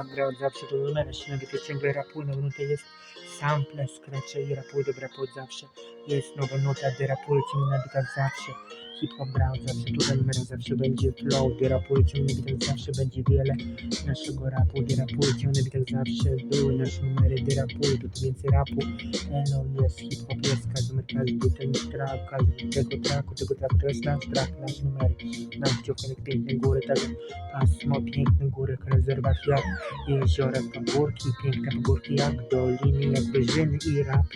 Od zawsze do numeru, śniady to ciągle rapuje, no nuta jest sample, skrecze i rapuje, do rap od zawsze. Jest nowa nuta, gdy rapuje, ciągle nabita zawsze. Hip-hop od zawsze, tutaj numer zawsze będzie flow, rapuje, ciągle nabita zawsze będzie wiele naszego rapu, rapuje, ciągle nabita zawsze były nasze numery, rapuje, to tu więcej rapu. Elo jest, hip-hop jest, każdy numer, każdy ten track, każdy tego tracku, tego tracku, to jest nasz track, nasz numer, nasz dziołek, piękne góry, tak pasmo, piękne góry, rezerwat jak jeziora, pagórki, piękne pagórki jak doliny, jak wyżyny i rap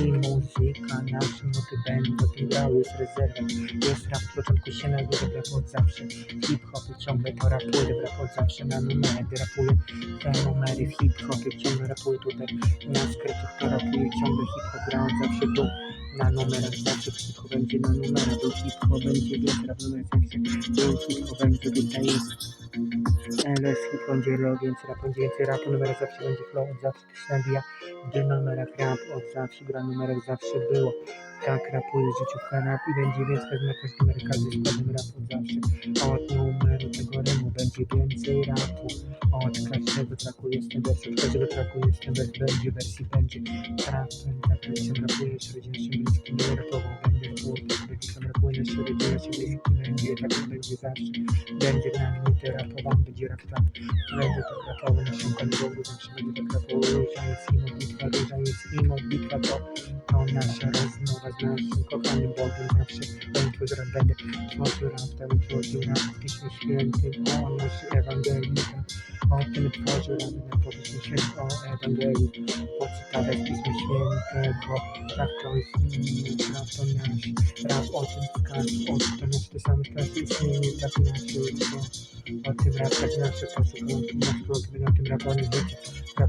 i muzyka, nasze nuty będą o tym grał, jest rezerwat, jest rap, w początku się na górze, rap zawsze, hip-hopy ciągle to rapuje, rap zawsze na numery, gdy rapuje. Te numery w hip-hopie, ciągle rapuje. Tutaj na skrytach, to rapuje ciągle hip-hop, gra od zawsze tu na numerach, zawsze hip-hop będzie na numerach, był hip-hop będzie, zawsze, był hip-hop będzie, tutaj jest LS hip będzie low, więc rap będzie więcej rapu, numer zawsze będzie flow, od zawsze się nabija, gdy numerach rap od zawsze, gra numerek zawsze było, tak rapuje życiówka rap i będzie więcej na każdy numer, każdy składem rap od zawsze, od numeru tego będzie więcej rapu, od każdego traku jest ten wers, od każdego traku jest ten wers, będzie wersji, będzie. Trap, tak się rapuje, rodzina się bliski, nie rapował, będzie twórca, będzie sam rapuje, się rodzina się bliski, będzie, tak będzie zawsze, będzie na minuty rapowany, będzie rap trap, będzie to rapowy na siłkach Bogu, zawsze będzie tak rapował, róża jest imo, bitwa, róża jest imo, bitwa to, to nasza rozmowa z naszym kochanym Bogiem, zawsze twój rap, będę tworzył rap w Piśmie Świętym, o nasz Ewangelii, o tym na Piśmie Świętym, o Ewangelii, po cytatach z Pisma Świętego, tak to jest to nasz, rap o tym wskaż, o to nasz, te same klasy istnienie, tak nasze jutro, o tym rap, tak nasze posłuchał, nasz blog, na tym raponie życie, ona,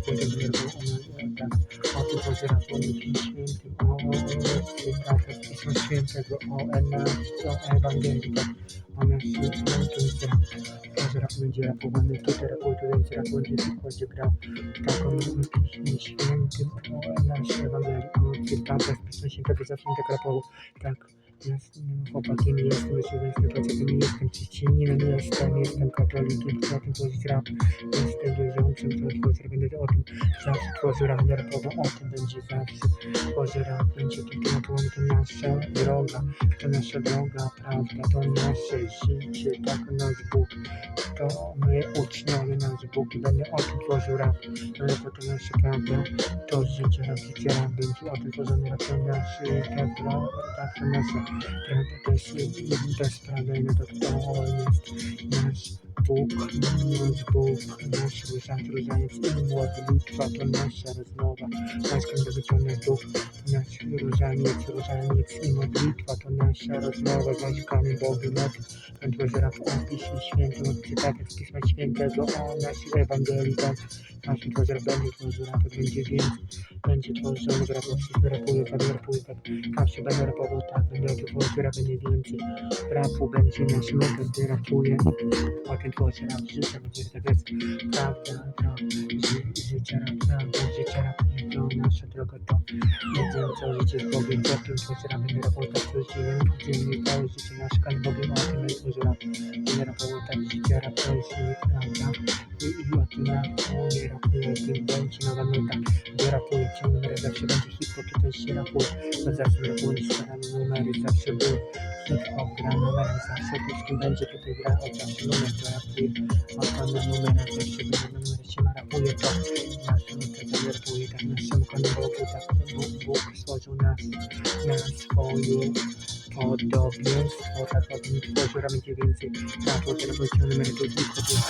tak, o tym tworzy rap o Pismie Świętym, o Pisma Świętego, o Ewangelii, o Ewangelii, tak, o nasz święty rap, tworzy rap będzie rapowany, tu będzie rap, będzie grał, tak on w Piśmie Świętym, o nasz Ewangelii, o cytatach z Pisma Świętego, zawsze mi tak rapował, tak, jestem chłopakiem, jestem, jestem, facetem, jestem chrześcijaninem, jestem, jestem katolikiem, tym tworzyć rap, jestem wierzącym, o tym zawsze tworzy rap, nie rapowo, o tym będzie zawsze, tworzy rap, będzie tylko rapowany, to nasza droga, to nasza droga, prawda, to nasze życie, tak nasz Bóg, to my uczniowie, nasz Bóg, i o tym tworzył rap, to nasza prawda, to życie, rap, będzie o tym tworzony rap, to nasz, tak, tak, to nasza prawda, to jest jedna sprawa, no to to jest nasz Bóg, nasz Bóg, nasz różaniec i modlitwa, to nasza rozmowa, to nasz Bóg, nasz różaniec, różaniec i modlitwa, to nasza rozmowa, Panu Bogu nad ten Tworzy rap o Piśmie Świętym, od cytatów z Pisma Świętego, o naszej Ewangelii, nasz Tworzy rap będzie tworzył rap, będzie więcej, będzie tworzony rap, wszystko rapuje, tak rapuje, tak, zawsze będę rapował, tak, będę o tym tworzył rap, będzie więcej, rapu będzie nasz numer, gdy rapuje, o tym tworzy rap, życie będzie tak jest, prawda, to, ży, życie rap, prawda, życie rap, to nasza droga, to. Jedziemy całe życie z Bogiem, to tym tworzy rap, będę rapował, tak, to życie, dziennie całe życie nasze, kan Bogiem, o tym będę tworzył rap, będę rapował, tak, życie rap, to jest prawda, i, i o tym rapuje, rapuje, tym będzie nowa nuta, gdy rapuje, ciągle numery, zawsze będzie hip-hop, tutaj się rapuje, bo zawsze rapuje, staramy numery, zawsze był hip-hop, gra numerem, zawsze wszystkim będzie tutaj gra, o zawsze numer, to rapuje, o to na numerach, zawsze będzie na numerach się rapuje, to nasz numer, to rapuje, tak naszemu Panu Bogu, tak Bóg, Bóg stworzył nas, na swoje podobieństwo, tak o tym tworzył, będzie więcej, o tym numery, to hip-hop,